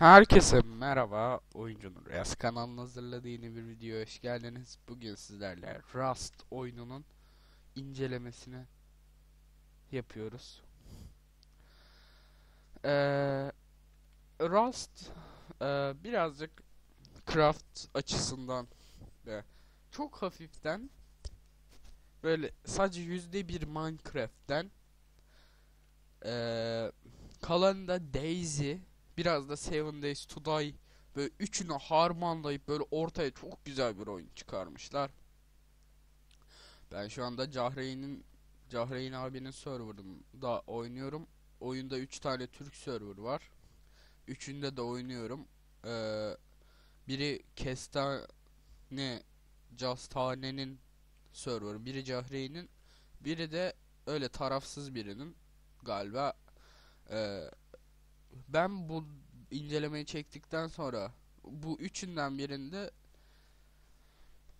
Herkese merhaba, Oyuncunun Rust kanalının hazırladığı yeni bir videoya hoş geldiniz. Bugün sizlerle Rust oyununun incelemesini yapıyoruz. Ee, Rust e, birazcık craft açısından ve çok hafiften böyle sadece yüzde bir Minecraft'ten ee, kalanında Daisy biraz da Seven Days to Die böyle üçünü harmanlayıp böyle ortaya çok güzel bir oyun çıkarmışlar. Ben şu anda Cahreyn'in Cahreyn abinin serverında oynuyorum. Oyunda 3 tane Türk server var. Üçünde de oynuyorum. Ee, biri Kestane Castane'nin server, biri Cahreyn'in, biri de öyle tarafsız birinin galiba. Ee, ben bu incelemeyi çektikten sonra bu üçünden birinde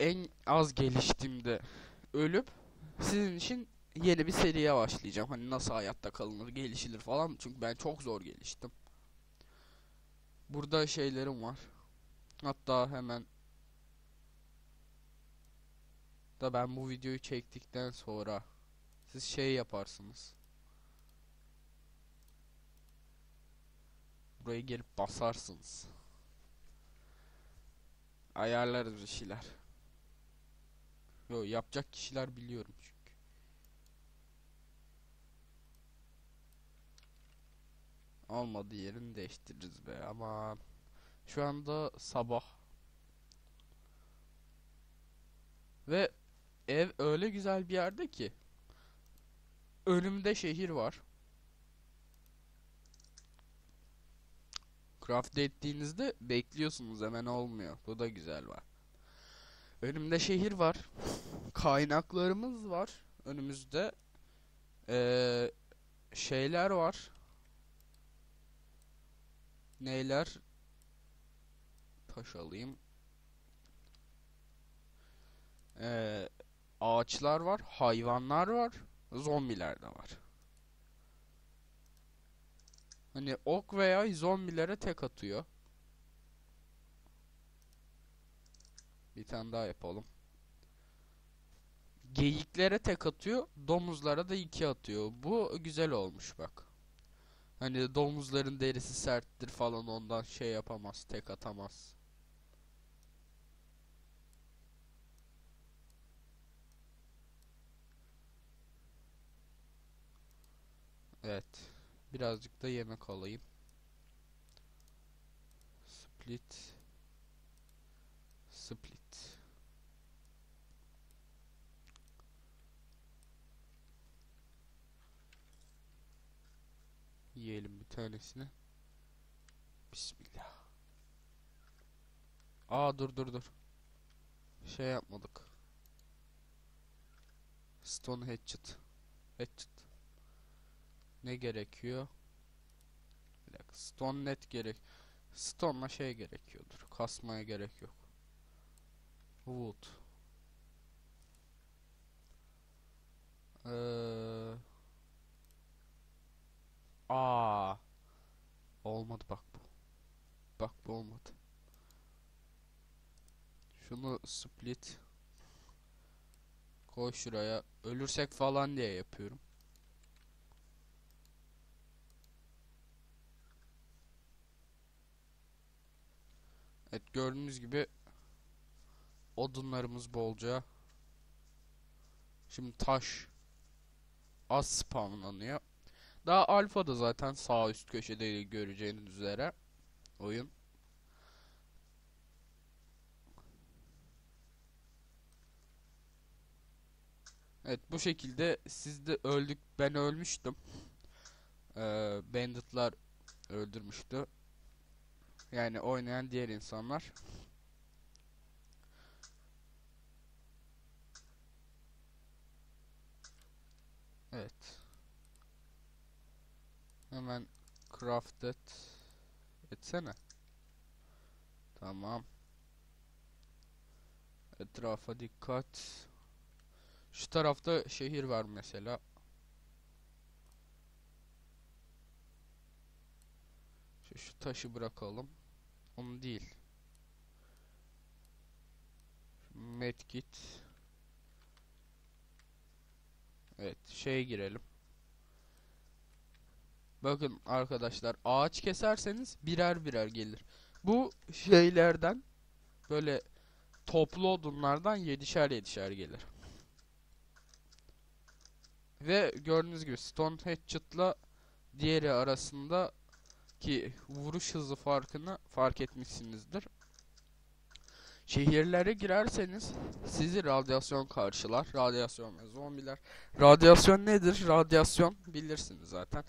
en az geliştiğimde ölüp sizin için yeni bir seriye başlayacağım. Hani nasıl hayatta kalınır, gelişilir falan. Çünkü ben çok zor geliştim. Burada şeylerim var. Hatta hemen da ben bu videoyu çektikten sonra siz şey yaparsınız. Buraya gelip basarsınız. Ayarlarız bir şeyler. Yo yapacak kişiler biliyorum çünkü. Olmadı yerini değiştiririz be ama şu anda sabah ve ev öyle güzel bir yerde ki önümde şehir var. Craft ettiğinizde bekliyorsunuz hemen olmuyor. Bu da güzel var. Önümde şehir var. Kaynaklarımız var. Önümüzde ee, şeyler var. Neyler? Taş alayım. Ee, ağaçlar var, hayvanlar var, zombiler de var. Hani ok veya zombilere tek atıyor. Bir tane daha yapalım. Geyiklere tek atıyor, domuzlara da iki atıyor. Bu güzel olmuş bak. Hani domuzların derisi serttir falan ondan şey yapamaz, tek atamaz. Evet. Birazcık da yemek alayım. Split. Split. Yiyelim bir tanesini. Bismillah. Aa dur dur dur. Şey yapmadık. Stone hatchet. Hatchet. Ne gerekiyor? Bir dakika. Stone net gerek. Stone'la şey gerekiyordur. Kasmaya gerek yok. Wood. Ee... Aa. Olmadı bak bu. Bak bu olmadı. Şunu split koy şuraya. Ölürsek falan diye yapıyorum. Evet gördüğünüz gibi odunlarımız bolca. Şimdi taş az spawnlanıyor. Daha alfada zaten sağ üst köşede göreceğiniz üzere oyun. Evet bu şekilde siz de öldük ben ölmüştüm. Ee, banditlar öldürmüştü. Yani oynayan diğer insanlar. Evet. Hemen crafted etsene. Tamam. Etrafa dikkat. Şu tarafta şehir var mesela. Şu taşı bırakalım. Onu değil. Medkit. Evet, şeye girelim. Bakın arkadaşlar, ağaç keserseniz birer birer gelir. Bu şeylerden böyle toplu odunlardan yedişer yedişer gelir. Ve gördüğünüz gibi Stone Hatchet'la diğeri arasında ki vuruş hızı farkını fark etmişsinizdir. Şehirlere girerseniz sizi radyasyon karşılar. Radyasyon ve zombiler. Radyasyon nedir? Radyasyon bilirsiniz zaten.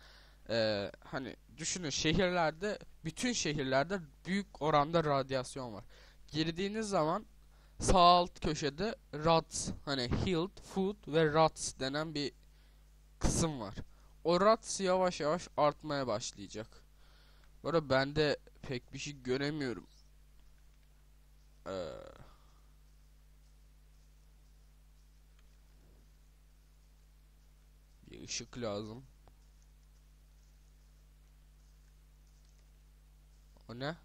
Ee, hani düşünün şehirlerde bütün şehirlerde büyük oranda radyasyon var. Girdiğiniz zaman sağ alt köşede rats hani healed, food ve rats denen bir kısım var. O rats yavaş yavaş artmaya başlayacak. Arada ben de pek bir şey göremiyorum. Ee, bir ışık lazım. O ne?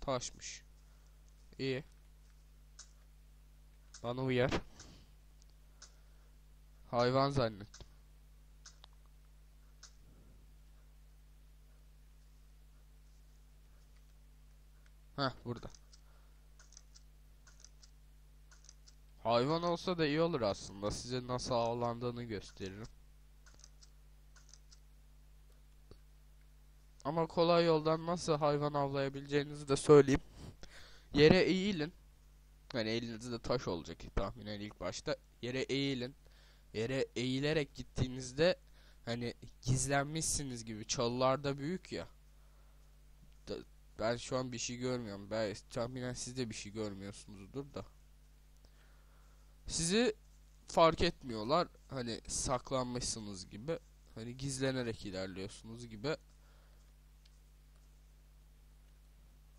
Taşmış. İyi. Bana uyar. Hayvan zannettim. Heh burada. Hayvan olsa da iyi olur aslında. Size nasıl avlandığını gösteririm. Ama kolay yoldan nasıl hayvan avlayabileceğinizi de söyleyeyim. Yere eğilin. Hani elinizde taş olacak tahminen ilk başta. Yere eğilin. Yere eğilerek gittiğinizde hani gizlenmişsiniz gibi. Çalılarda büyük ya. Da- ben şu an bir şey görmüyorum. Ben tahminen siz de bir şey görmüyorsunuzdur da. Sizi fark etmiyorlar. Hani saklanmışsınız gibi. Hani gizlenerek ilerliyorsunuz gibi.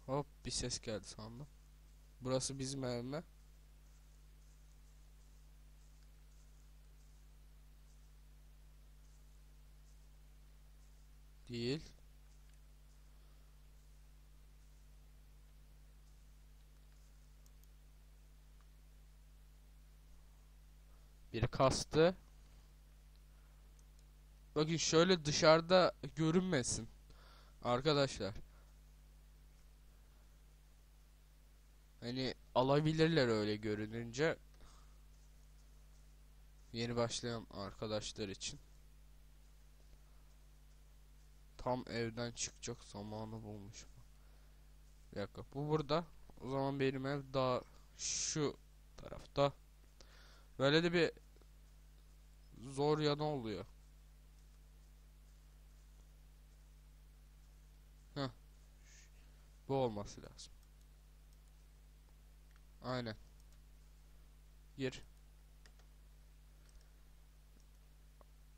Hop bir ses geldi sandım. Burası bizim ev Değil. Biri kastı. Bakın şöyle dışarıda görünmesin. Arkadaşlar. Hani alabilirler öyle görününce. Yeni başlayan arkadaşlar için. Tam evden çıkacak zamanı bulmuş. Bir dakika bu burada. O zaman benim ev daha şu tarafta. Böyle de bir zor yanı oluyor. Heh. Bu olması lazım. Aynen. Gir.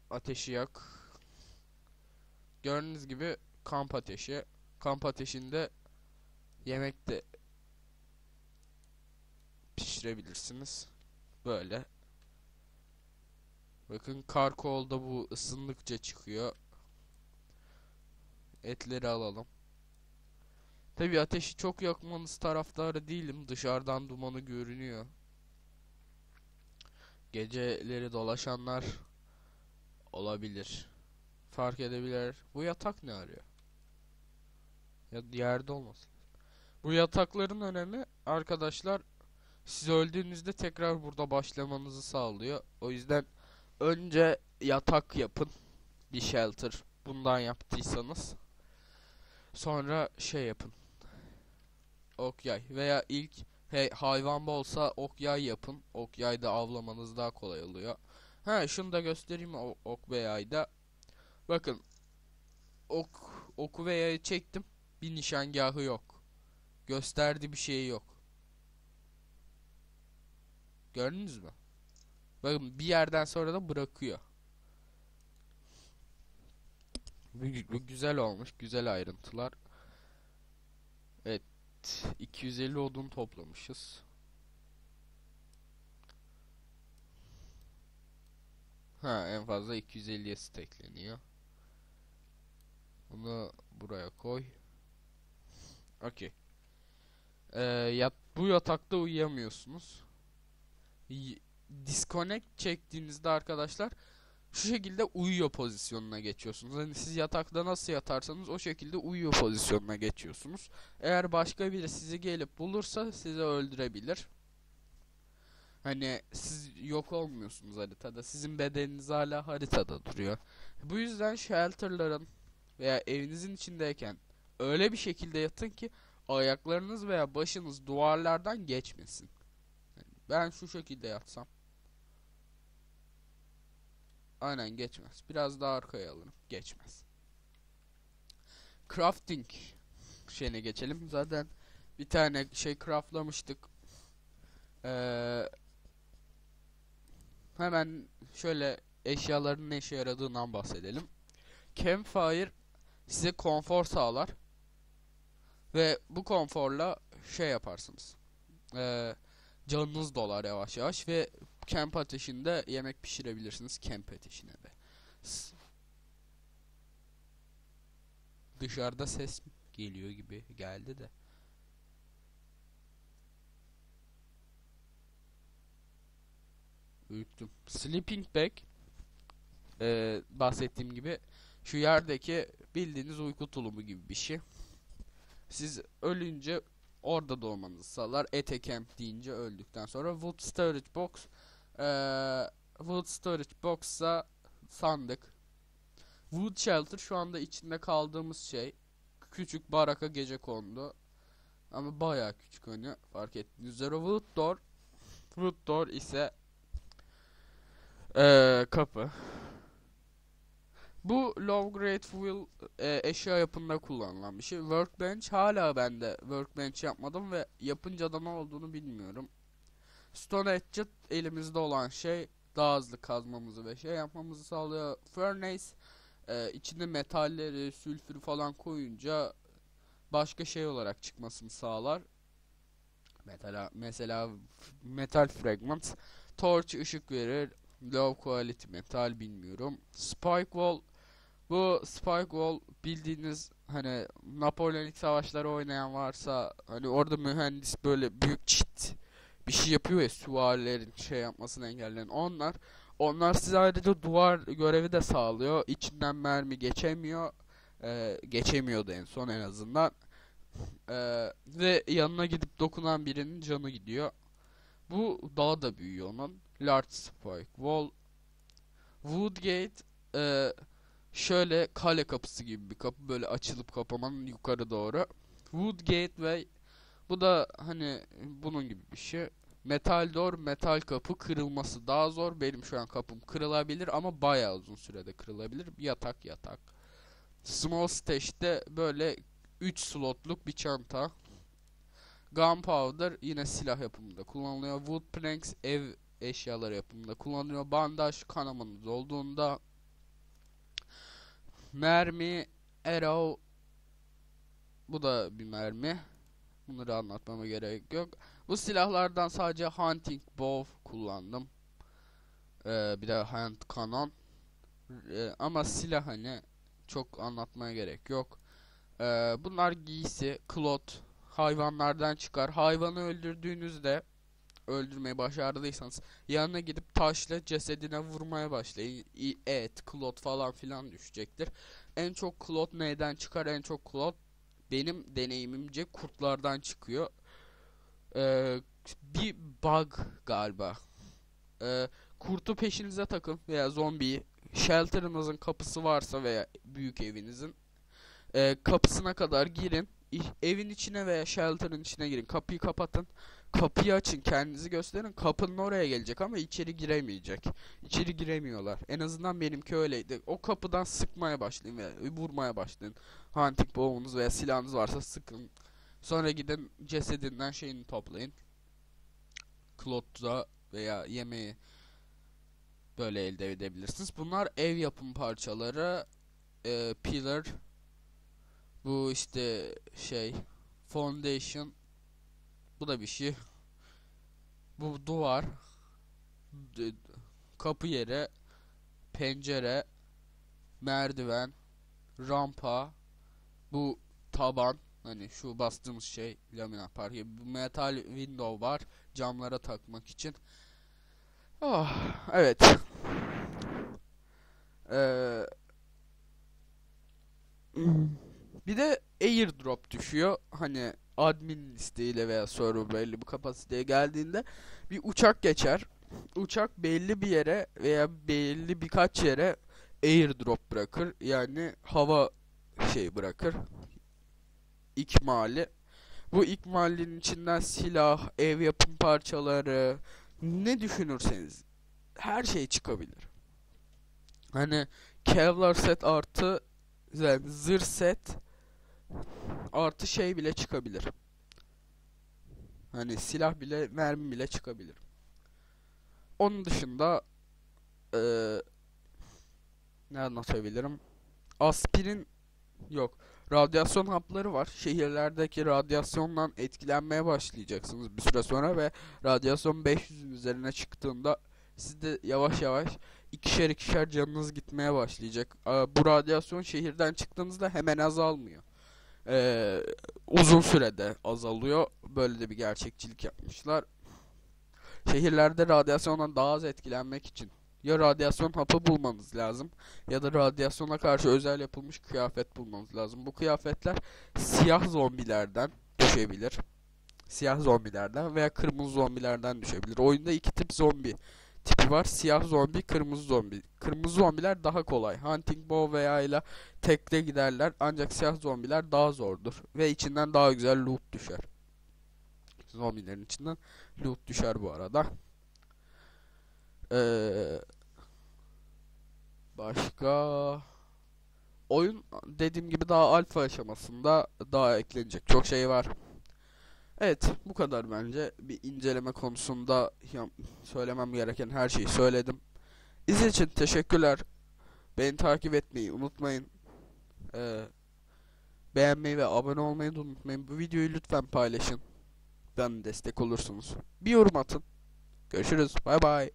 Ateşi yak. Gördüğünüz gibi kamp ateşi. Kamp ateşinde yemek de pişirebilirsiniz. Böyle. Bakın karkolda bu ısındıkça çıkıyor. Etleri alalım. Tabi ateşi çok yakmanız taraftarı değilim. Dışarıdan dumanı görünüyor. Geceleri dolaşanlar olabilir. Fark edebilir. Bu yatak ne arıyor? Ya yerde olmasın. Bu yatakların önemi arkadaşlar siz öldüğünüzde tekrar burada başlamanızı sağlıyor. O yüzden önce yatak yapın. Bir shelter bundan yaptıysanız. Sonra şey yapın. Ok yay veya ilk hey, hayvan bolsa ok yay yapın. Ok yayda avlamanız daha kolay oluyor. Ha şunu da göstereyim ok ve yayda. Bakın ok oku ve yayı çektim. Bir nişangahı yok. Gösterdi bir şey yok. Gördünüz mü? Bakın bir yerden sonra da bırakıyor. Bu, güzel olmuş. Güzel ayrıntılar. Evet. 250 odun toplamışız. Ha en fazla 250'ye stackleniyor. Bunu buraya koy. Okey. Ee, yat, bu yatakta uyuyamıyorsunuz. Y- disconnect çektiğinizde arkadaşlar şu şekilde uyuyor pozisyonuna geçiyorsunuz. Hani siz yatakta nasıl yatarsanız o şekilde uyuyor pozisyonuna geçiyorsunuz. Eğer başka biri sizi gelip bulursa sizi öldürebilir. Hani siz yok olmuyorsunuz haritada. Sizin bedeniniz hala haritada duruyor. Bu yüzden shelterların veya evinizin içindeyken öyle bir şekilde yatın ki ayaklarınız veya başınız duvarlardan geçmesin. Ben şu şekilde yatsam. Aynen geçmez. Biraz daha arkaya alırım. Geçmez. Crafting şeyine geçelim. Zaten bir tane şey craftlamıştık. Ee, hemen şöyle eşyaların ne işe yaradığından bahsedelim. Campfire size konfor sağlar. Ve bu konforla şey yaparsınız. Ee, canınız dolar yavaş yavaş ve kamp ateşinde yemek pişirebilirsiniz kamp ateşine de. S- Dışarıda ses geliyor gibi geldi de. Uyuttum. Sleeping bag ee, bahsettiğim gibi şu yerdeki bildiğiniz uyku tulumu gibi bir şey. Siz ölünce orada doğmanızı sağlar. Ete camp deyince öldükten sonra wood storage box ee, wood storage box'a sandık. Wood shelter şu anda içinde kaldığımız şey. Küçük baraka gece kondu. Ama bayağı küçük hani fark ettiğiniz üzere wood door wood door ise ee, kapı. Bu low grade fuel e, eşya yapımında kullanılan bir şey. Workbench hala bende workbench yapmadım ve yapınca da ne olduğunu bilmiyorum. Stone Hatchet elimizde olan şey daha hızlı kazmamızı ve şey yapmamızı sağlıyor. Furnace e, içinde metalleri, sülfürü falan koyunca başka şey olarak çıkmasını sağlar. Mesela mesela metal fragments torch ışık verir. Low quality metal bilmiyorum. Spike wall bu Spike Wall bildiğiniz hani Napolyonik savaşları oynayan varsa hani orada mühendis böyle büyük çit bir şey yapıyor ya süvarilerin şey yapmasını engelleyen. Onlar onlar size ayrıca duvar görevi de sağlıyor. İçinden mermi geçemiyor. Ee, geçemiyordu en son en azından. Ee, ve yanına gidip dokunan birinin canı gidiyor. Bu daha da büyüyor onun. Large Spike Wall. Woodgate e, şöyle kale kapısı gibi bir kapı böyle açılıp kapamanın yukarı doğru. Wood Gateway bu da hani bunun gibi bir şey. Metal door, metal kapı kırılması daha zor. Benim şu an kapım kırılabilir ama bayağı uzun sürede kırılabilir. Yatak yatak. Small Stash'te böyle 3 slotluk bir çanta. Gunpowder yine silah yapımında kullanılıyor. Wood planks ev eşyaları yapımında kullanılıyor. Bandaj kanamanız olduğunda Mermi, arrow bu da bir mermi. Bunları anlatmama gerek yok. Bu silahlardan sadece hunting bow kullandım. Ee, bir de hand cannon. Ee, ama silah hani çok anlatmaya gerek yok. Ee, bunlar giysi, cloth, hayvanlardan çıkar. Hayvanı öldürdüğünüzde öldürmeyi başardıysanız yanına gidip taşla cesedine vurmaya başlayın. Et, klot falan filan düşecektir. En çok klot neyden çıkar? En çok klot benim deneyimimce kurtlardan çıkıyor. Ee, bir bug galiba. Ee, kurtu peşinize takın veya zombiyi. Shelter'ınızın kapısı varsa veya büyük evinizin ee, kapısına kadar girin. Evin içine veya shelter'ın içine girin. Kapıyı kapatın. Kapıyı açın kendinizi gösterin. Kapının oraya gelecek ama içeri giremeyecek. İçeri giremiyorlar. En azından benimki öyleydi. O kapıdan sıkmaya başlayın ve vurmaya başlayın. Hunting bow'unuz veya silahınız varsa sıkın. Sonra gidin cesedinden şeyini toplayın. Klot'ta veya yemeği böyle elde edebilirsiniz. Bunlar ev yapım parçaları. Ee, pillar. Bu işte şey foundation bu da bir şey. Bu duvar. Kapı yeri. pencere, merdiven, rampa, bu taban hani şu bastığımız şey lamina parke metal window var camlara takmak için. Oh, evet. Ee, bir de airdrop düşüyor. Hani admin listeyle veya server belli bir kapasiteye geldiğinde bir uçak geçer. Uçak belli bir yere veya belli birkaç yere airdrop bırakır. Yani hava şey bırakır. İkmali. Bu ikmalin içinden silah, ev yapım parçaları, ne düşünürseniz her şey çıkabilir. Hani Kevlar set artı yani zırh set artı şey bile çıkabilir. Hani silah bile mermi bile çıkabilir. Onun dışında eee ne anlatabilirim? Aspirin yok. Radyasyon hapları var. Şehirlerdeki radyasyondan etkilenmeye başlayacaksınız bir süre sonra ve radyasyon 500'ün üzerine çıktığında siz de yavaş yavaş ikişer ikişer canınız gitmeye başlayacak. Bu radyasyon şehirden çıktığınızda hemen azalmıyor. Ee, uzun sürede azalıyor. Böyle de bir gerçekçilik yapmışlar. Şehirlerde radyasyondan daha az etkilenmek için ya radyasyon hapı bulmanız lazım ya da radyasyona karşı özel yapılmış kıyafet bulmanız lazım. Bu kıyafetler siyah zombilerden düşebilir. Siyah zombilerden veya kırmızı zombilerden düşebilir. Oyunda iki tip zombi tipi var. Siyah zombi, kırmızı zombi. Kırmızı zombiler daha kolay. Hunting bow veya ile tekte giderler. Ancak siyah zombiler daha zordur. Ve içinden daha güzel loot düşer. Zombilerin içinden loot düşer bu arada. Ee, başka oyun dediğim gibi daha alfa aşamasında daha eklenecek çok şey var. Evet, bu kadar bence. Bir inceleme konusunda söylemem gereken her şeyi söyledim. İzlediğiniz için teşekkürler. Beni takip etmeyi unutmayın. Ee, beğenmeyi ve abone olmayı da unutmayın. Bu videoyu lütfen paylaşın. Ben destek olursunuz. Bir yorum atın. Görüşürüz. Bay bay.